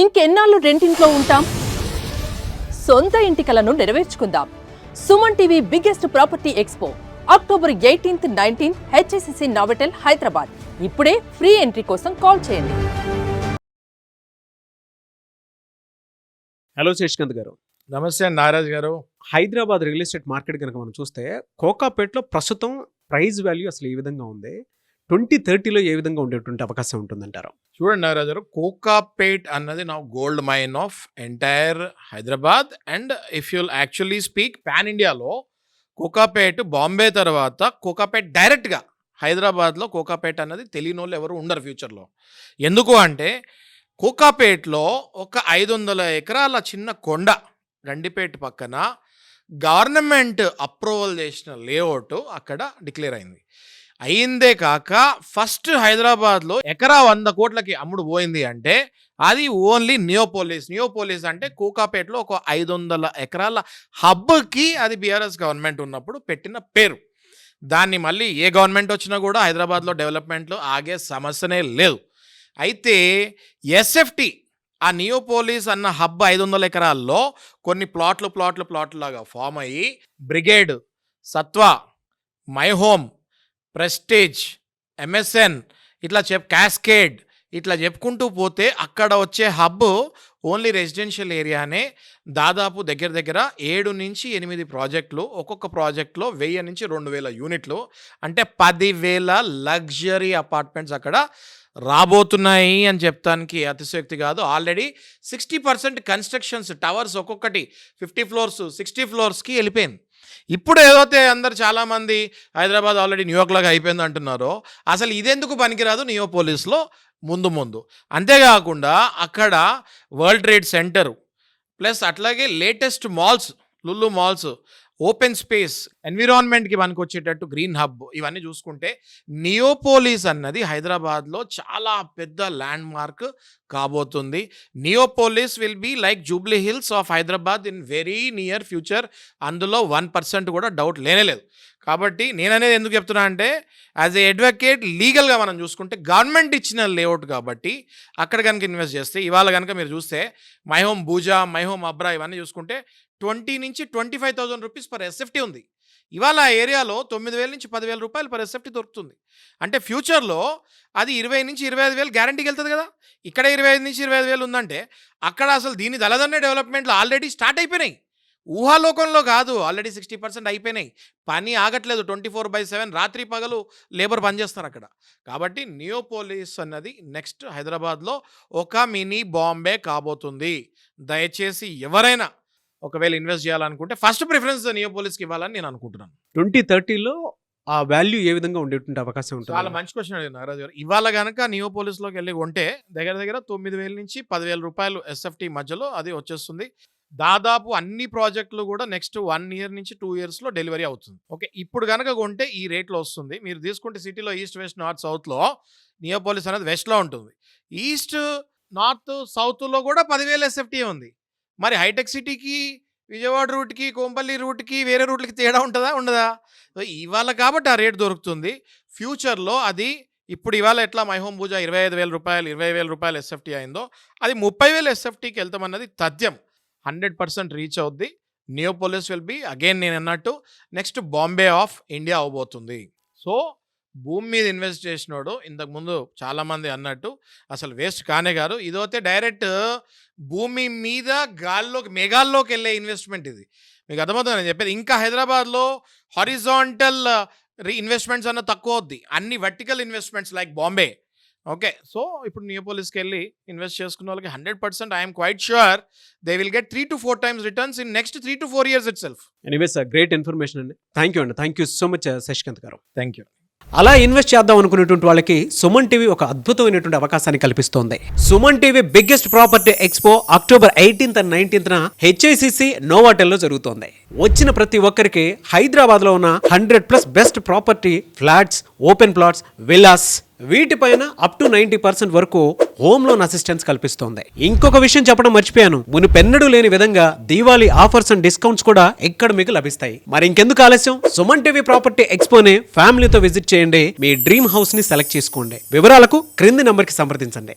ఇంకెన్నాళ్ళు రెంటింట్లో ఉంటాం? సొంత ఇంటి కలను నెరవేర్చుకుందాం. Suman TV biggest property expo. October eighteenth nineteenth HICC Novotel Hyderabad. ఇప్పుడే ఫ్రీ ఎంట్రీ కోసం కాల్ చేయండి. హలో శశికాంత్ గారు. నమస్తే నారాజ్ గారు. హైదరాబాద్ రియల్ ఎస్టేట్ మార్కెట్ కనుక మనం చూస్తే కోకాపేట్లో ప్రస్తుతం ప్రైస్ వాల్యూ అసలు ఏ విధంగా ఉంది? ట్వంటీ థర్టీలో ఏ విధంగా ఉండేటువంటి అవకాశం ఉంటుందంటారు? చూడండి నాగరాజు కోకాపేట్ అన్నది నా gold mine of entire Hyderabad. And if you'll actually speak pan ఇండియాలో కోకాపేట్ బాంబే తర్వాత కోకాపేట్ డైరెక్ట్గా హైదరాబాద్లో కోకాపేట్ అన్నది తెలియని వాళ్ళు ఎవరు ఉండరు ఫ్యూచర్లో. ఎందుకు అంటే కోకాపేట్లో ఒక ఐదు వందల ఎకరాల చిన్న కొండ గండిపేట పక్కన గవర్నమెంట్ అప్రూవల్ చేసిన లేఅవుట్ అక్కడ డిక్లేర్ అయింది. అయిందే కాక ఫస్ట్ హైదరాబాద్లో ఎకరా వంద కోట్లకి అమ్ముడు పోయింది అంటే అది ఓన్లీ నియోపోలిస్. నియోపోలిస్ అంటే కూకాపేటలో ఒక ఐదు వందల ఎకరాల హబ్కి అది బీఆర్ఎస్ గవర్నమెంట్ ఉన్నప్పుడు పెట్టిన పేరు. దాన్ని మళ్ళీ ఏ గవర్నమెంట్ వచ్చినా కూడా హైదరాబాద్లో డెవలప్మెంట్లో ఆగే సమస్యనే లేదు. అయితే ఎస్ఎఫ్టి ఆ నియోపోలిస్ అన్న హబ్ ఐదు వందల ఎకరాల్లో కొన్ని ప్లాట్లు ప్లాట్లు ప్లాట్లు లాగా ఫామ్ అయ్యి బ్రిగేడ్ సత్వ మై హోమ్ ప్రెస్టేజ్ ఎంఎస్ఎన్ ఇట్లా చెప్ క్యాస్కేడ్ ఇట్లా చెప్పుకుంటూ పోతే అక్కడ వచ్చే హబ్ ఓన్లీ రెసిడెన్షియల్ ఏరియానే. దాదాపు దగ్గర దగ్గర ఏడు నుంచి ఎనిమిది ప్రాజెక్టులు ఒక్కొక్క ప్రాజెక్ట్లో వెయ్యి నుంచి రెండు వేల యూనిట్లు. అంటే పదివేల లగ్జరీ అపార్ట్మెంట్స్ అక్కడ రాబోతున్నాయి అని చెప్తానికి అతిశయోక్తి కాదు. Already sixty percent constructions towers ఒక్కొక్కటి ఫిఫ్టీ ఫ్లోర్స్ సిక్స్టీ ఫ్లోర్స్కి వెళ్ళిపోయింది. ఇప్పుడు ఏదైతే అందరు చాలామంది హైదరాబాద్ ఆల్రెడీ న్యూయార్క్లాగా అయిపోయింది అంటున్నారో అసలు ఇదెందుకు పనికిరాదు నియోపోలిస్లో ముందు ముందు. అంతేకాకుండా అక్కడ వరల్డ్ ట్రేడ్ సెంటర్ ప్లస్ అట్లాగే latest malls Lulu malls open space ఎన్విరాన్మెంట్కి మనకు వచ్చేటట్టు గ్రీన్ హబ్ ఇవన్నీ చూసుకుంటే నియోపోలిస్ అన్నది హైదరాబాద్లో చాలా పెద్ద ల్యాండ్ మార్క్ కాబోతుంది. Neopolis will be like Jubilee Hills of Hyderabad in very near future అందులో వన్ పర్సెంట్ కూడా డౌట్ లేనేలేదు కాబట్టి నేననేది ఎందుకు చెప్తున్నా అంటే యాజ్ ఏ అడ్వకేట్ లీగల్గా మనం చూసుకుంటే గవర్నమెంట్ ఇచ్చిన లేఅవుట్ కాబట్టి అక్కడ కనుక ఇన్వెస్ట్ చేస్తే ఇవాళ కనుక మీరు చూస్తే మై హోమ్ భూజా మై హోమ్ అబ్రా ఇవన్నీ చూసుకుంటే ట్వంటీ నుంచి twenty five thousand rupees per SFT ఉంది. ఇవాళ ఆ ఏరియాలో తొమ్మిది వేల నుంచి పదివేల రూపాయలు పర్ ఎస్ఎఫ్టీ దొరుకుతుంది. అంటే ఫ్యూచర్లో అది ఇరవై నుంచి ఇరవై ఐదు వేలు గ్యారంటీకి వెళ్తుంది కదా. ఇక్కడ ఇరవై ఐదు నుంచి ఇరవై ఐదు వేలు ఉందంటే అక్కడ అసలు దీని దళదన్నే డెవలప్మెంట్లు ఆల్రెడీ స్టార్ట్ అయిపోయినాయి. ఊహాలోకంలో కాదు ఆల్రెడీ సిక్స్టీ పర్సెంట్ అయిపోయినాయి. పని ఆగట్లేదు ట్వంటీ ఫోర్ బై సెవెన్ రాత్రి పగలు లేబర్ పనిచేస్తారు అక్కడ. కాబట్టి నియోపోలిస్ అన్నది నెక్స్ట్ హైదరాబాద్లో ఒక మినీ బాంబే కాబోతుంది. దయచేసి ఎవరైనా ఒకవేళ ఇన్వెస్ట్ చేయాలనుకుంటే ఫస్ట్ ప్రిఫరెన్స్ నియోపోలిస్కి ఇవ్వాలని నేను అనుకుంటున్నాను. ట్వంటీ థర్టీలో ఆ వాల్యూ ఏ విధంగా ఉండేటువంటి అవకాశం చాలా ఉంటుంది మంచి క్వశ్చన్ అడిగింది నారాజు గారు. ఇవాళ కనుక నియోపోలిస్లోకి వెళ్ళి కొంటే దగ్గర దగ్గర తొమ్మిది వేల నుంచి పదివేల రూపాయలు ఎస్ఎఫ్టీ మధ్యలో అది వచ్చేస్తుంది. దాదాపు అన్ని ప్రాజెక్టులు కూడా నెక్స్ట్ వన్ ఇయర్ నుంచి టూ ఇయర్స్లో డెలివరీ అవుతుంది. ఓకే ఇప్పుడు కనుక కొంటే ఈ రేట్లో వస్తుంది. మీరు తీసుకుంటే సిటీలో ఈస్ట్ వెస్ట్ నార్త్ సౌత్లో నియోపోలిస్ అనేది వెస్ట్లో ఉంటుంది. ఈస్ట్ నార్త్ సౌత్లో కూడా పదివేల ఎస్ఎఫ్టీ ఉంది. మరి హైటెక్ సిటీకి విజయవాడ రూట్కి కోంపల్లి రూట్కి వేరే రూట్లకి తేడా ఉంటుందా ఉండదా? ఇవాళ కాబట్టి ఆ రేట్ దొరుకుతుంది. ఫ్యూచర్లో అది ఇప్పుడు ఇవాళ ఎట్లా మై హోమ్ పూజ ఇరవై ఐదు వేల రూపాయలు ఇరవై వేల రూపాయలు ఎస్ఎఫ్టీ అయిందో అది ముప్పై వేల ఎస్ఎఫ్టీకి వెళ్తామన్నది తథ్యం. హండ్రెడ్ పర్సెంట్ రీచ్ అవుద్ది. నియోపోలిస్ విల్ బి అగైన్ నేను అన్నట్టు నెక్స్ట్ బాంబే ఆఫ్ ఇండియా అవబోతుంది. సో భూమి మీద ఇన్వెస్ట్ చేసినోడు ఇంతకుముందు చాలామంది అన్నట్టు అసలు వేస్ట్ కానే కాదు. ఇదైతే డైరెక్ట్ భూమి మీద గాల్లోకి మేఘాల్లోకి వెళ్ళే ఇన్వెస్ట్మెంట్ ఇది. మీకు అర్థమవుతుంది నేను చెప్పేది? ఇంకా హైదరాబాద్లో హారిజాంటల్ ఇన్వెస్ట్మెంట్స్ అన్న తక్కువ అవుద్ది. అన్ని vertical investments like Bombay. Okay. So ఇప్పుడు నియోపోలిస్కి వెళ్ళి ఇన్వెస్ట్ చేసుకున్న వాళ్ళకి hundred percent I'm quite sure they will get three to four times returns in next three to four years itself anyways great information అండి. థ్యాంక్ యూ అండి. Thank you so much Sasikanth గారు. Thank you అలా invest చేద్దాం అనుకునేటువంటి వాళ్ళకి Suman TV ఒక అద్భుతమైనటువంటి అవకాశాన్ని కల్పిస్తోంది. Suman TV biggest property expo October eighteenth and nineteenth HICC నోవాటెల్లో జరుగుతోంది. వచ్చిన ప్రతి ఒక్కరికి హైదరాబాద్లో ఉన్న hundred plus best property flats open plots villas వీటిపైన అప్ టు నైన్టీ పర్సెంట్ వరకు హోమ్ లోన్ అసిస్టెన్స్ కల్పిస్తోంది. ఇంకొక విషయం చెప్పడం మర్చిపోయాను. మునుపెన్నడూ లేని విధంగా దీవాలి ఆఫర్స్ అండ్ డిస్కౌంట్స్ కూడా ఇక్కడ మీకు లభిస్తాయి. మరి ఇంకెందుకు ఆలస్యం? సుమన్ టీవీ ప్రాపర్టీ ఎక్స్పోనే ఫ్యామిలీతో విజిట్ చేయండి. మీ డ్రీమ్ హౌస్ని సెలెక్ట్ చేసుకోండి. వివరాలకు క్రింది నంబర్కి సంప్రదించండి.